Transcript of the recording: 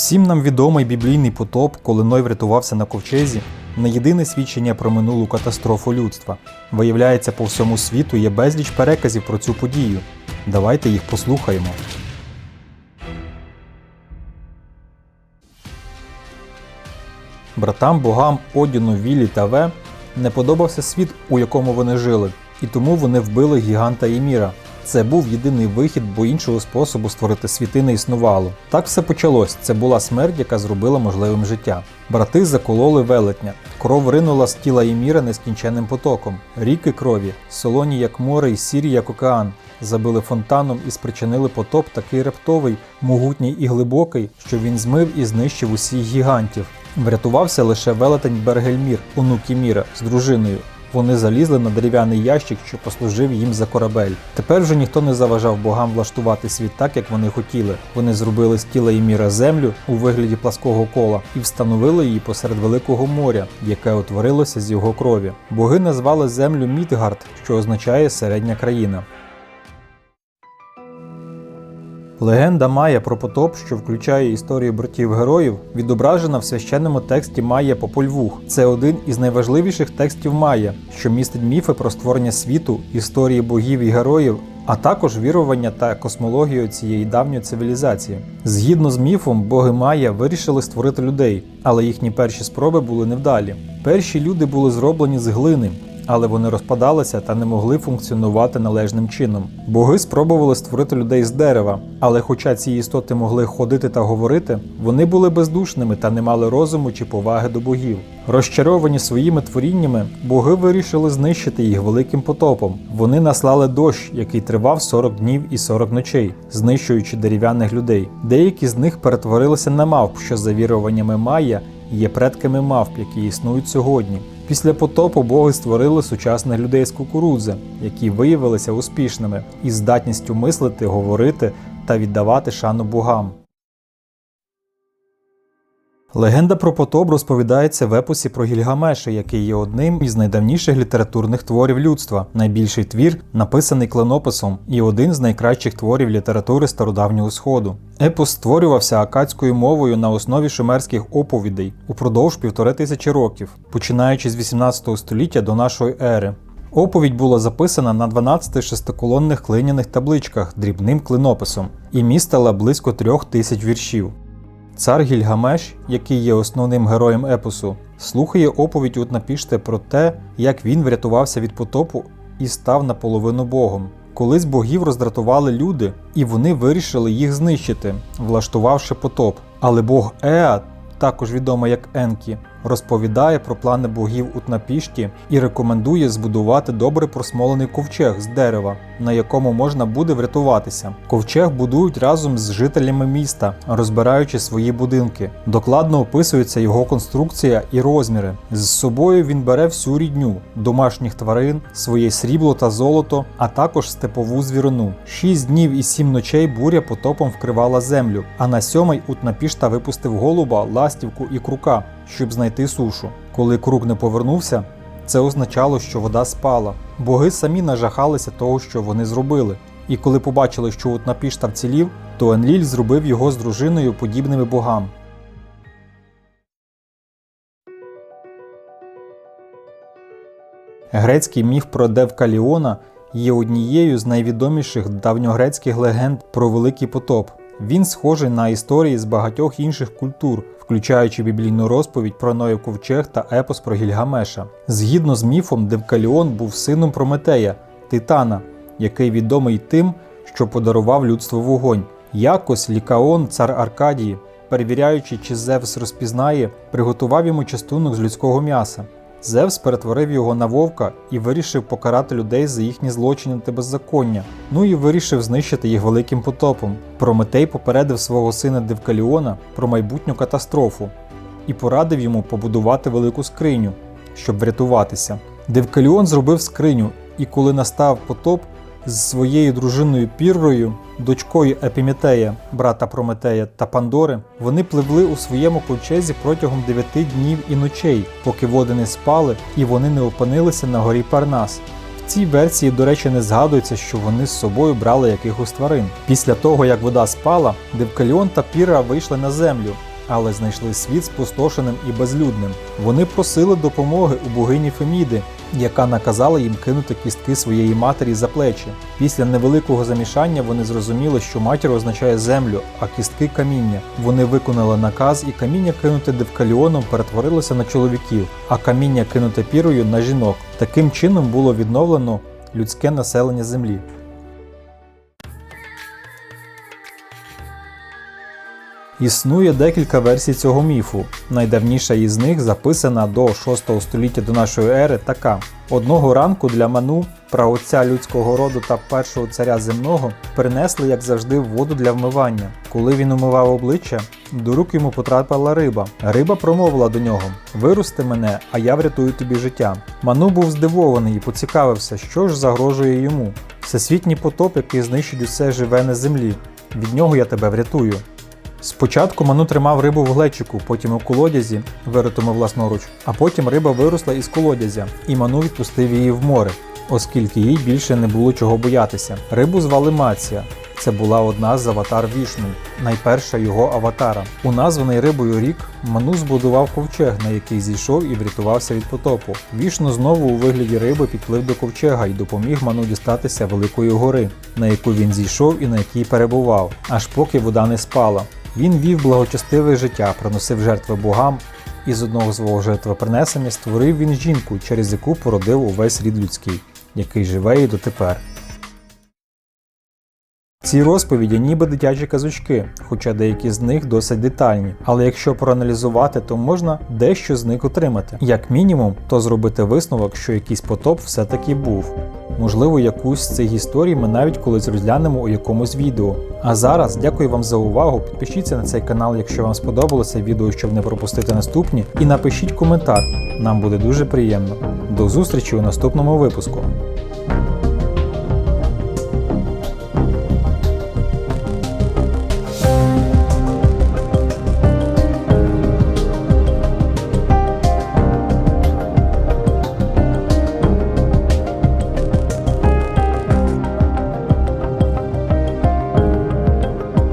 Всім нам відомий біблійний потоп, коли Ной врятувався на ковчезі, не єдине свідчення про минулу катастрофу людства. Виявляється, по всьому світу є безліч переказів про цю подію. Давайте їх послухаємо. Братам богам Одіну, Вілі та Ве не подобався світ, у якому вони жили, і тому вони вбили гіганта Єміра. Це був єдиний вихід, бо іншого способу створити світи не існувало. Так все почалось. Це була смерть, яка зробила можливим життя. Брати закололи велетня. Кров ринула з тіла Єміра нескінченним потоком. Ріки крові, солоні як море і сірі як океан. Забили фонтаном і спричинили потоп такий раптовий, могутній і глибокий, що він змив і знищив усіх гігантів. Врятувався лише велетень Бергельмір, онук Єміра, з дружиною. Вони залізли на дерев'яний ящик, що послужив їм за корабель. Тепер вже ніхто не заважав богам влаштувати світ так, як вони хотіли. Вони зробили з тіла міра землю у вигляді плаского кола і встановили її посеред великого моря, яке утворилося з його крові. Боги назвали землю Мідгард, що означає середня країна. Легенда Майя про потоп, що включає історію братів героїв, відображена в священному тексті Майя Попольвух. Це один із найважливіших текстів Майя, що містить міфи про створення світу, історії богів і героїв, а також вірування та космологію цієї давньої цивілізації. Згідно з міфом, боги Майя вирішили створити людей, але їхні перші спроби були невдалі. Перші люди були зроблені з глини, але вони розпадалися та не могли функціонувати належним чином. Боги спробували створити людей з дерева, але хоча ці істоти могли ходити та говорити, вони були бездушними та не мали розуму чи поваги до богів. Розчаровані своїми творіннями, боги вирішили знищити їх великим потопом. Вони наслали дощ, який тривав 40 днів і 40 ночей, знищуючи дерев'яних людей. Деякі з них перетворилися на мавп, що за віруваннями Майя є предками мавп, які існують сьогодні. Після потопу боги створили сучасних людей з кукурудзи, які виявилися успішними і здатністю мислити, говорити та віддавати шану богам. Легенда про потоп розповідається в епосі про Гільгамеша, який є одним із найдавніших літературних творів людства. Найбільший твір написаний кленописом і один з найкращих творів літератури стародавнього сходу. Епос створювався акадською мовою на основі шумерських оповідей упродовж півтори тисячі років, починаючи з 18 століття до нашої ери. Оповідь була записана на 12 шестиколонних клиняних табличках дрібним клинописом і містила близько трьох тисяч віршів. Цар Гільгамеш, який є основним героєм епосу, слухає оповідь Утнапіште про те, як він врятувався від потопу і став наполовину богом. Колись богів роздратували люди, і вони вирішили їх знищити, влаштувавши потоп. Але бог Еа, також відомий як Енкі, розповідає про плани богів Утнапішті і рекомендує збудувати добре просмолений ковчег з дерева, на якому можна буде врятуватися. Ковчег будують разом з жителями міста, розбираючи свої будинки. Докладно описується його конструкція і розміри. З собою він бере всю рідню, домашніх тварин, своє срібло та золото, а також степову звірину. Шість днів і сім ночей буря потопом вкривала землю, а на сьомий Утнапішта випустив голуба, ластівку і крука щоб знайти сушу. Коли круг не повернувся, це означало, що вода спала. Боги самі нажахалися того, що вони зробили. І коли побачили, що Утнапішта вцілів, то Енліль зробив його з дружиною подібними богам. Грецький міф про Девкаліона є однією з найвідоміших давньогрецьких легенд про великий потоп. Він схожий на історії з багатьох інших культур, включаючи біблійну розповідь про Ноїв ковчег та епос про Гільгамеша. Згідно з міфом, Девкаліон був сином Прометея, Титана, який відомий тим, що подарував людству вогонь. Якось Лікаон, цар Аркадії, перевіряючи, чи Зевс розпізнає, приготував йому частунок з людського м'яса. Зевс перетворив його на вовка і вирішив покарати людей за їхні злочини та беззаконня, ну і вирішив знищити їх великим потопом. Прометей попередив свого сина Девкаліона про майбутню катастрофу і порадив йому побудувати велику скриню, щоб врятуватися. Девкаліон зробив скриню, і коли настав потоп, з своєю дружиною Піррою, дочкою Епіметея, брата Прометея та Пандори, вони пливли у своєму ковчезі протягом дев'яти днів і ночей, поки води не спали і вони не опинилися на горі Парнас. В цій версії, до речі, не згадується, що вони з собою брали якихось тварин. Після того, як вода спала, Девкаліон та Піра вийшли на землю, але знайшли світ спустошеним і безлюдним. Вони просили допомоги у богині Феміди, яка наказала їм кинути кістки своєї матері за плечі. Після невеликого замішання вони зрозуміли, що матір означає землю, а кістки каміння. Вони виконали наказ, і каміння кинуте девкаліоном перетворилося на чоловіків, а каміння кинуте пірою на жінок. Таким чином було відновлено людське населення землі. Існує декілька версій цього міфу. Найдавніша із них записана до 6 століття до нашої ери така: одного ранку для Ману, праотця людського роду та першого царя земного, принесли, як завжди, воду для вмивання. Коли він умивав обличчя, до рук йому потрапила риба. Риба промовила до нього: Вирости мене, а я врятую тобі життя. Ману був здивований і поцікавився, що ж загрожує йому. Всесвітній потоп, який знищить усе живе на землі. Від нього я тебе врятую. Спочатку Ману тримав рибу в глечику, потім у колодязі, виритому власноруч, а потім риба виросла із колодязя, і Ману відпустив її в море, оскільки їй більше не було чого боятися. Рибу звали Мація. Це була одна з аватар Вішну, найперша його аватара. У названий рибою рік Ману збудував ковчег, на який зійшов і врятувався від потопу. Вішну знову у вигляді риби підплив до ковчега і допоміг Ману дістатися великої гори, на яку він зійшов і на якій перебував, аж поки вода не спала. Він вів благочестиве життя, приносив жертви богам, і з одного свого жертвопринесення створив він жінку, через яку породив увесь рід людський, який живе і дотепер. Ці розповіді ніби дитячі казочки, хоча деякі з них досить детальні. Але якщо проаналізувати, то можна дещо з них отримати. Як мінімум, то зробити висновок, що якийсь потоп все-таки був. Можливо, якусь з цих історій ми навіть колись розглянемо у якомусь відео. А зараз дякую вам за увагу. Підпишіться на цей канал, якщо вам сподобалося відео, щоб не пропустити наступні, і напишіть коментар. Нам буде дуже приємно. До зустрічі у наступному випуску.